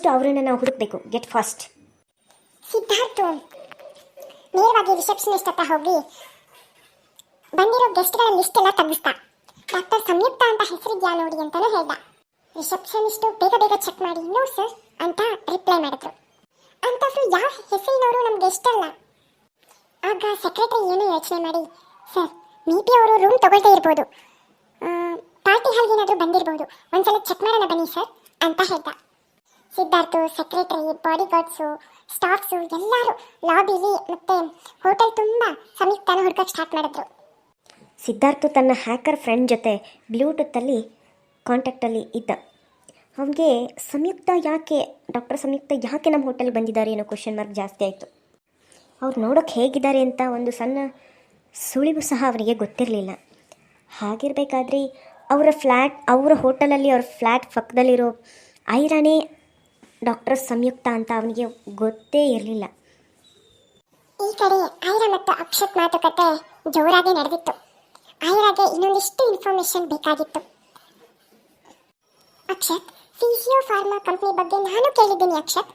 First ಅವರನ್ನು ನಾವು ಹುಡುಕ್ಬೇಕು. ಗೆಟ್ ಫಾಸ್ಟ್ ಸಿದ್ಧಾರ್ಥ್, ನೇರವಾಗಿ ರಿಸೆಪ್ಷನಿಸ್ಟ್ ಹತ್ರ ಹೋಗಿ ಬಂದಿರೋ ಗೆಸ್ಟ್ಗಳ ಲಿಸ್ಟ್ ಎಲ್ಲ ತೆಗಿಸ್ತಾ ಡಾಕ್ಟರ್ ಸಂಯುಕ್ತ ಅಂತ ಹೆಸರಿದ್ಯಾ ನೋಡಿ ಅಂತಾನು ಹೇಳ್ದ. ರಿಸೆಪ್ಷನಿಸ್ಟು ಬೇಗ ಬೇಗ ಚೆಕ್ ಮಾಡಿ ನೋ ಸರ್ ಅಂತ ರಿಪ್ಲೈ ಮಾಡಿದ್ರು. ಅಂತವ್ರು ಯಾವ ಹೆಸರಿನವರು ನಮ್ಗೆ ಇಷ್ಟಲ್ಲ ಆಗ ಸೆಕ್ರೆಟರಿ ಏನು ಯೋಚನೆ ಮಾಡಿ ಸರ್ ಮೀಟಿ ಅವರು ರೂಮ್ ತಗೊಳ್ತಾ ಇರ್ಬೋದು. ಪಾರ್ಟಿ ಹಾಲ್ಗೆ ಏನಾದರೂ ಬಂದಿರ್ಬೋದು. ಒಂದ್ಸಲ ಚೆಕ್ ಮಾಡೋಣ ಬನ್ನಿ ಸರ್ ಅಂತ ಹೇಳ್ದ. Siddharth secretary bodyguards staffs ಎಲ್ಲರೂ ಲಾಬಿಲಿ ಮತ್ತೆ ಹೋಟೆಲ್ ತುಂಬ ಸಂಯುಕ್ತನ ಹುಡ್ಕೋಕೆ ಸ್ಟಾರ್ಟ್ ಮಾಡಿದ್ರು. ಸಿದ್ಧಾರ್ಥ್ ತನ್ನ ಹ್ಯಾಕರ್ ಫ್ರೆಂಡ್ ಜೊತೆ ಬ್ಲೂಟೂತಲ್ಲಿ ಕಾಂಟ್ಯಾಕ್ಟಲ್ಲಿ ಇದ್ದ. ಅವನಿಗೆ ಸಂಯುಕ್ತ ಯಾಕೆ ಡಾಕ್ಟರ್ ಸಂಯುಕ್ತ ಯಾಕೆ ನಮ್ಮ ಹೋಟೆಲ್ಗೆ ಬಂದಿದ್ದಾರೆ ಅನ್ನೋ ಕ್ವಶನ್ ಮಾರ್ಕ್ ಜಾಸ್ತಿ ಆಯಿತು. ಅವ್ರು ನೋಡೋಕೆ ಹೇಗಿದ್ದಾರೆ ಅಂತ ಒಂದು ಸಣ್ಣ ಸುಳಿವು ಸಹ ಅವರಿಗೆ ಗೊತ್ತಿರಲಿಲ್ಲ. ಹಾಗಿರಬೇಕಾದ್ರೆ ಅವರ ಫ್ಲ್ಯಾಟ್ ಅವರ ಹೋಟೆಲಲ್ಲಿ ಅವ್ರ ಫ್ಲ್ಯಾಟ್ ಪಕ್ಕದಲ್ಲಿರೋ ಐರಾನೇ ಡಾಕ್ಟರ್ ಸಂಯುಕ್ತ ಅಂತ ಅವನಿಗೆ ಗೊತ್ತೇ ಇರಲಿಲ್ಲ. ಈ ಕಡೆ ಐರಾ ಮತ್ತು ಅಕ್ಷತ್ ಮಾತುಕತೆ ಜೋರಾಗಿ ನಡೆದಿತ್ತು. ಐರಾಗೆ ಇನ್ನೊಂದಿಷ್ಟು ಇನ್ಫಾರ್ಮೇಶನ್ ಬೇಕಾಗಿತ್ತು. ಅಕ್ಷತ್ ಫಿಸಿಯೋ ಫಾರ್ಮಾ ಕಂಪ್ನಿ ಬಗ್ಗೆ ನಾನು ಕೇಳಿದ್ದೀನಿ ಅಕ್ಷತ್.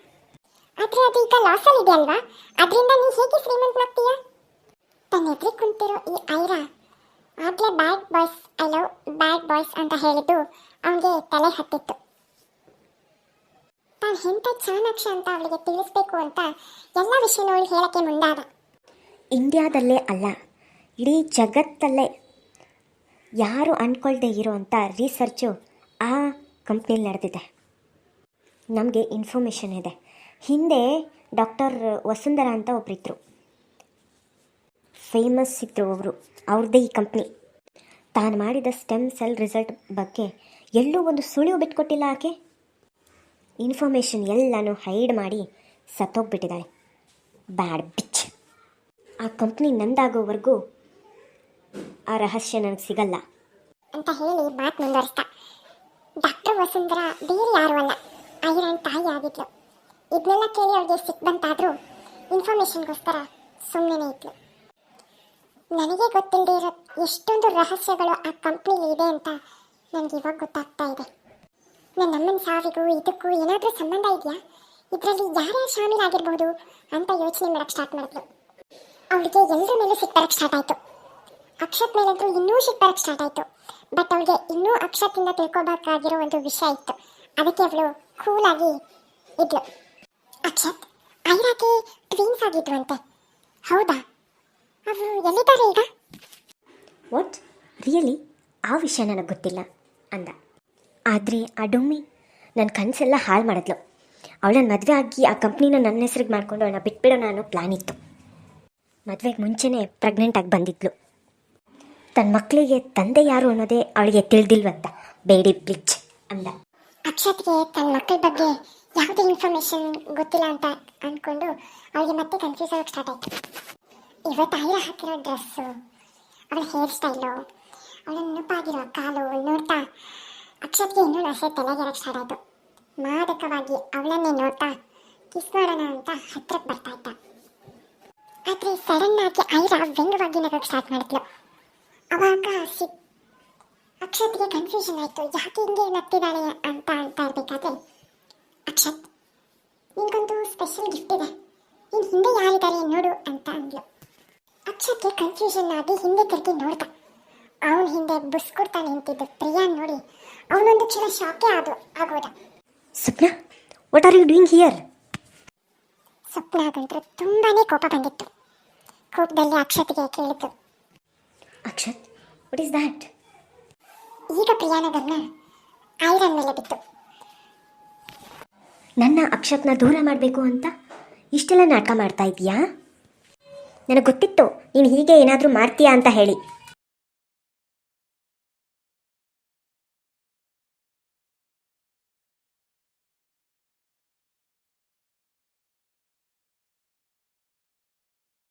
ಆದರೆ ಅದು ಈಗ ಲಾಸಲ್ಲಿ ಇದೆ ಅಲ್ವಾ? ಅದರಿಂದ ನೀ ಹೇಗೆ ಶ್ರೀಮಂತನಾಗ್ತೀಯ ತನ್ನ ಎದುರು ಕುಂತಿರೋ ಈ ಐರಾ ಆಗಲೇ bad boys I love bad boys ಅಂತ ಹೇಳಿದ್ದು ಅವನಿಗೆ ತಲೆ ಹತ್ತಿತ್ತು. ತಾನು ಎಂಥ ಚಾಣಾಕ್ಷ ಅಂತ ಅವಳಿಗೆ ತಿಳಿಸ್ಬೇಕು ಅಂತ ಎಲ್ಲ ವಿಷಯನೂ ಹೇಳಕ್ಕೆ ಮುಂದಾದ. ಇಂಡಿಯಾದಲ್ಲೇ ಅಲ್ಲ, ಇಡೀ ಜಗತ್ತಲ್ಲೇ ಯಾರು ಅಂದ್ಕೊಳ್ದೇ ಇರೋವಂಥ ರಿಸರ್ಚು ಆ ಕಂಪ್ನಿಲಿ ನಡೆದಿದೆ. ನಮಗೆ ಇನ್ಫಾರ್ಮೇಷನ್ ಇದೆ. ಹಿಂದೆ ಡಾಕ್ಟರ್ ವಸುಂಧರ ಅಂತ ಒಬ್ಬರಿದ್ದರು ಫೇಮಸ್ ಇದ್ದರು ಅವರು ಅವ್ರದ್ದೇ ಈ ಕಂಪ್ನಿ ತಾನು ಮಾಡಿದ ಸ್ಟೆಮ್ ಸೆಲ್ ರಿಸಲ್ಟ್ ಬಗ್ಗೆ ಎಲ್ಲೂ ಒಂದು ಸುಳಿವು ಬಿಟ್ಕೊಟ್ಟಿಲ್ಲ ಆಕೆ? ಇನ್ಫಾರ್ಮೇಷನ್ ಎಲ್ಲನೂ ಹೈಡ್ ಮಾಡಿ ಸತ್ತೋಗ್ಬಿಟ್ಟಿದ್ದಾಳೆ. ಬ್ಯಾಡ್ ಬಿಚ್ ಆ ಕಂಪ್ನಿ ನಂದಾಗೋವರೆಗೂ ಆ ರಹಸ್ಯ ನನಗೆ ಸಿಗಲ್ಲ. ಅಂತ ಹೇಳಿ ಮಾತು ಮುಂದುವರಿಸ್ತಾ ಡಾಕ್ಟರ್ ವಸುಂಧರ ಬೇರೆ ಯಾರು ಅಲ್ಲ. ಐರನ್ ತಾಯಿ ಆಗಿದ್ಲು. ಇದನ್ನೆಲ್ಲ ಕೇಳಿ ಅವ್ರಿಗೆ ಸಿಕ್ ಬಂತಾದ್ರೂ ಇನ್ಫಾರ್ಮೇಷನ್ಗೋಸ್ಕರ ಸುಮ್ಮನೆ ಇದ್ಲು. ನನಗೆ ಗೊತ್ತಿಲ್ಲದೆ ಇರೋ ಎಷ್ಟೊಂದು ರಹಸ್ಯಗಳು ಆ ಕಂಪ್ನಿಲಿ ಇದೆ ಅಂತ ನನಗೆ ಇವಾಗ ಗೊತ್ತಾಗ್ತಾ ಇದೆ. ನನ್ನ ಅಮ್ಮನ ಸಾವಿಗೂ ಇದಕ್ಕೂ ಏನಾದರೂ ಸಂಬಂಧ ಇದೆಯಾ? ಇದರಲ್ಲಿ ಯಾರ್ಯಾರು ಶಾಮೀಲಾಗಿರ್ಬೋದು ಅಂತ ಯೋಚನೆ ಮಾಡಕ್ಕೆ ಸ್ಟಾರ್ಟ್ ಮಾಡಿದ್ಲು. ಅವಳಿಗೆ ಎಲ್ಲರ ಮೇಲೂ ಸಿಟ್ಟು ಬರಕ್ಕೆ ಸ್ಟಾರ್ಟ್ ಆಯಿತು. ಅಕ್ಷತ್ ಮೇಲಂತೂ ಇನ್ನೂ ಸಿಟ್ಟು ಬರಕ್ಕೆ ಸ್ಟಾರ್ಟ್ ಆಯಿತು. ಬಟ್ ಅವಳಿಗೆ ಇನ್ನೂ ಅಕ್ಷತಿಂದ ತಿಳ್ಕೊಬೇಕಾಗಿರೋ ಒಂದು ವಿಷಯ ಇತ್ತು. ಅದಕ್ಕೆ ಅವಳು ಕೂಲಾಗಿ ಇದ್ಲು. ಅಕ್ಷತ್ ಐರಾಗೆ ಟ್ವೀನ್ಸ್ ಅಂತೆ. ಹೌದಾ? ಅವರು ಎಲ್ಲಿದ್ದಾರೆ ಈಗ? ವಾಟ್ ರಿಯಲಿ ಆ ವಿಷಯ ನನಗೆ ಗೊತ್ತಿಲ್ಲ, ಅಂದ. ಆದರೆ ಆ ಡೊಮ್ಮಿ ನನ್ನ ಕನಸೆಲ್ಲ ಹಾಳು ಮಾಡಿದ್ಲು. ಅವಳನ್ನ ಮದುವೆ ಆಗಿ ಆ ಕಂಪ್ನಿನ ನನ್ನ ಹೆಸ್ರಿಗೆ ಮಾಡ್ಕೊಂಡು ಅವಳನ್ನ ಬಿಟ್ಬಿಡೋಣ ಅನ್ನೋ ಪ್ಲ್ಯಾನ್ ಇತ್ತು. ಮದುವೆಗೆ ಮುಂಚೆನೇ ಪ್ರೆಗ್ನೆಂಟ್ ಆಗಿ ಬಂದಿದ್ಲು. ತನ್ನ ಮಕ್ಕಳಿಗೆ ತಂದೆ ಯಾರು ಅನ್ನೋದೇ ಅವಳಿಗೆ ತಿಳಿದಿಲ್ವಂತ. ಬೇಡಿ ಬ್ಲಿಚ್ ಅಂದ. ಅಕ್ಷತ್ಗೆ ತನ್ನ ಮಕ್ಕಳ ಬಗ್ಗೆ ಯಾವುದೇ ಇನ್ಫಾರ್ಮೇಶನ್ ಗೊತ್ತಿಲ್ಲ ಅಂತ ಅಂದ್ಕೊಂಡು ಅವಳಿಗೆ ಮತ್ತೆ ಕನ್ಫ್ಯೂಸ್ ಆಗಕ್ಕೆ ಸ್ಟಾರ್ಟ್ ಆಯಿತು. ಇವತ್ತು ಐರ ಹಾಕಿರೋ ಡ್ರೆಸ್ಸು ಅವಳ ಹೇರ್ ಸ್ಟೈಲು ಅವಳ ನೆನಪಾಗಿರೋ ಕಾಲು, ನೋಡ್ತಾ ಅಕ್ಷತ್ಗೆ ಇನ್ನೂ ಆಸೆ ತಲೆಗೆರಕ್ಕೆ ಸ್ಟಾರ್ಟ್ ಆಯಿತು. ಮಾದಕವಾಗಿ ಅವಳನ್ನೇ ನೋಡ್ತಾ ಕಿಸ್ ಮಾಡೋಣ ಅಂತ ಹತ್ರಕ್ಕೆ ಬರ್ತಾ ಇದ್ದ. ಆದರೆ ಸಡನ್ ಆಗಿ ಐರಾ ವ್ಯಂಗ್ಯವಾಗಿ ನಗಕ್ಕೆ ಸ್ಟಾರ್ಟ್ ಮಾಡಿದ್ಲು. ಅವಾಗ ಸಿ ಅಕ್ಷತ್ಗೆ ಕನ್ಫ್ಯೂಷನ್ ಆಯಿತು. ಯಾಕೆ ಹಿಂಗೆ ನಗ್ತಿದ್ದಾಳೆ ಅಂತ ಅಂತ ಇರಬೇಕಾದ್ರೆ ಅಕ್ಷತ್, ನಿನ್ಗೊಂದು ಸ್ಪೆಷಲ್ ಗಿಫ್ಟ್ ಇದೆ. ನೀನು ಹಿಂದೆ ಯಾರಿದ್ದಾರೆ ನೋಡು ಅಂತ ಅಂದ್ಲು. ಅಕ್ಷತ್ಗೆ ಕನ್ಫ್ಯೂಷನ್ ಆಗಿ ಹಿಂದೆ ತಿರುಗಿ ನೋಡ್ದ. ಅವನ ಹಿಂದೆ ಬುಸ್ಕೊಡ್ತಾ ನಿಂತಿದ್ದ ಪ್ರಿಯಾನ್ ನೋಡಿ ಅವನೊಂದು ಕ್ಷಣ ಶಾಕೆ ಆದ ಆಗೋದ. Swapna what are you doing here ಸ್ವಪ್ನಾಗಂತೂ ತುಂಬಾನೇ ಕೋಪ ಬಂದಿತ್ತು. ಕೋಪದಲ್ಲಿ ಅಕ್ಷತ್ಗೆ ಕೇಳಿತು ಅಕ್ಷತ್ ವಾಟ್ ಇಸ್ ದ್ಯಾಟ್ ಈಗ ಪ್ರಿಯಾನ ಗಮನ ಐರನ್ ಮೇಲೆ ಬಿತ್ತು. ನನ್ನ ಅಕ್ಷತ್ನ ದೂರ ಮಾಡಬೇಕು ಅಂತ ಇಷ್ಟೆಲ್ಲ ನಾಟಕ ಮಾಡ್ತಾ ಇದೀಯಾ? ನನಗೆ ಗೊತ್ತಿತ್ತು ನೀನು ಹೀಗೆ ಏನಾದರೂ ಮಾಡ್ತೀಯಾ ಅಂತ ಹೇಳಿ.